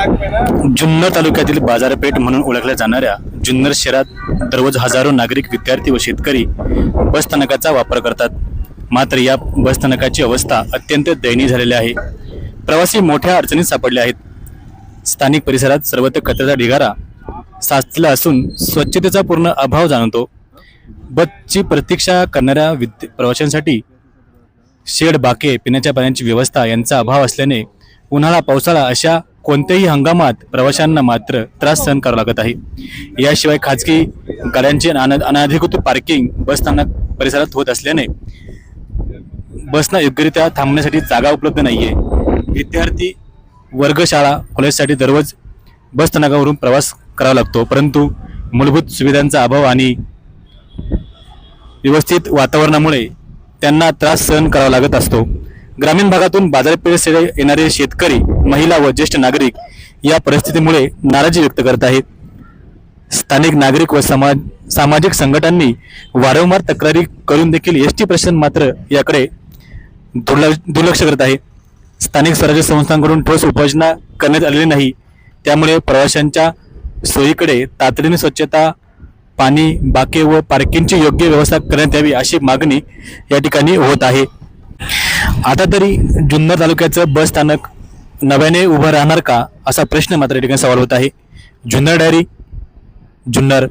जुन्नर तालुक्यातील बाजारपेठ म्हणून ओळखल्या जाणाऱ्या जुन्नर शहरात दररोज हजारो नागरिक विद्यार्थी व शेतकरी बसस्थानकाचा वापर करतात. मात्र या बसस्थानकाची अवस्था अत्यंत दयनीय झालेली आहे. प्रवासी मोठ्या अडचणीत सापडले आहेत. स्थानिक परिसरात सर्वत्र कचऱ्याचा ढिगारा साचला असून स्वच्छतेचा पूर्ण अभाव जाणवतो. बसची प्रतीक्षा करणाऱ्या विद्य प्रवाशांसाठी शेड बाके पिण्याच्या पाण्याची व्यवस्था यांचा अभाव असल्याने उन्हाळा पावसाळा अशा कोणत्याही हंगामात प्रवाशांना मात्र त्रास सहन करावा लागत आहे. याशिवाय खाजगी गाड्यांचे अनाधिकृत पार्किंग बसस्थानक परिसरात होत असल्याने बसना योग्यरित्या थांबण्यासाठी जागा उपलब्ध नाही आहे विद्यार्थी वर्गशाळा कॉलेजसाठी दररोज बसस्थानकावरून प्रवास करावा लागतो. परंतु मूलभूत सुविधांचा अभाव आणि व्यवस्थित वातावरणामुळे त्यांना त्रास सहन करावा लागत असतो. ग्रामीण भागातून बाजारपेठ येणारे शेतकरी महिला व ज्येष्ठ नागरिक या परिस्थितीमुळे नाराजी व्यक्त करत आहेत. स्थानिक नागरिक व समाज सामाजिक संघटनांनी वारंवार तक्रारी करून देखील एस टी प्रशासन मात्र याकडे दुर्लक्ष दुर्लक्ष करत आहे. स्थानिक स्वराज्य संस्थांकडून ठोस उपाययोजना करण्यात आलेली नाही. त्यामुळे प्रवाशांच्या सोयीकडे तातडीने स्वच्छता पाणी बाके व पार्किंगची योग्य व्यवस्था करण्यात यावी अशी मागणी या ठिकाणी होत आहे. आता तरी जुन्नर तालुक्याचं बस स्थानक नव्याने उभं राहणार का असा प्रश्न मात्र या ठिकाणी सवाल होत आहे. जुन्नर डायरी जुन्नर